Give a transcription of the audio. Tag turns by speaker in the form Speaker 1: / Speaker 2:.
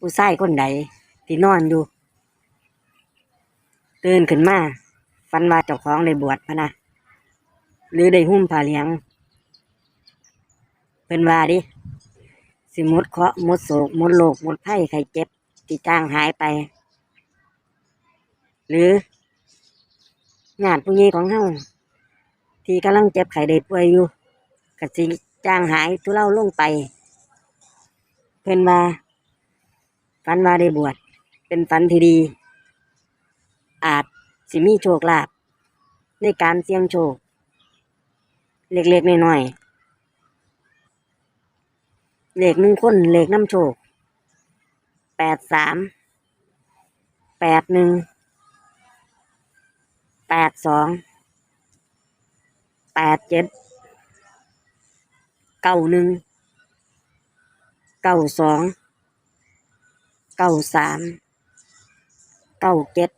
Speaker 1: ผู้ชายคนใดที่นอนอยู่ตื่นขึ้นมาฝันว่าเจ้าของได้บวชพะนะหรือได้หุ้มผ้าเหลียงเป็นว่าดิสิมดเคาะมดโศกมดโลกมดไข้ไข้เจ็บที่จ้างหายไป หรือญาติผู้ใหญ่ของเฮาที่กำลังเจ็บไข้ได้ป่วยอยู่ก็สิจ้างหายทุเลาลงไป เพิ่นว่า ฝันว่าได้บวชเป็นฝันที่ดี อาจสิมีโชคลาภในการเสี่ยงโชค เล็กๆน้อยๆเลขหนึ่งคนเลขน้ำโชคแปดสามแปดหนึ่งแปดสองแปดเจ็ดเก้าหนึ่งเก้าสอง เก้าสามเก้าเจ็ด